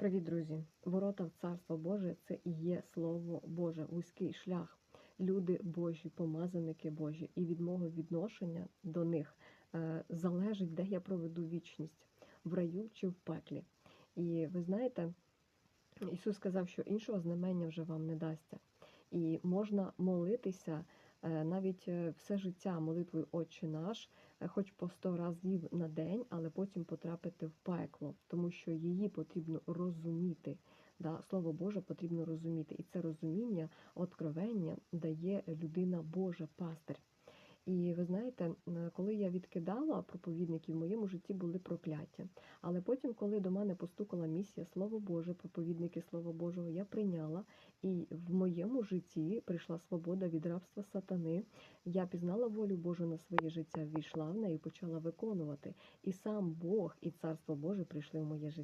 Привіт, друзі! Ворота в Царство Боже це і є Слово Боже, вузький шлях. Люди Божі, помазаники Божі, і від мого відношення до них е, залежить, де я проведу вічність в раю чи в пеклі. І ви знаєте, Ісус сказав, що іншого знамення вже вам не дасться. І можна молитися навіть е, все життя молитвою Отче наш, е, хоч по сто разів на день, але потім потрапити в пекло, тому що її потрібно розуміти. Да, Слово Боже потрібно розуміти. І це розуміння, откровення дає людина Божа, пастир. І ви знаєте, коли я відкидала проповідників, в моєму житті були прокляття. Але потім, коли до мене постукала місія Слово Боже, проповідники Слова Божого, я прийняла, і в моєму житті прийшла свобода від рабства сатани. Я пізнала волю Божу на своє життя, ввійшла в неї, і почала виконувати. І сам Бог і Царство Боже прийшли в моє життя.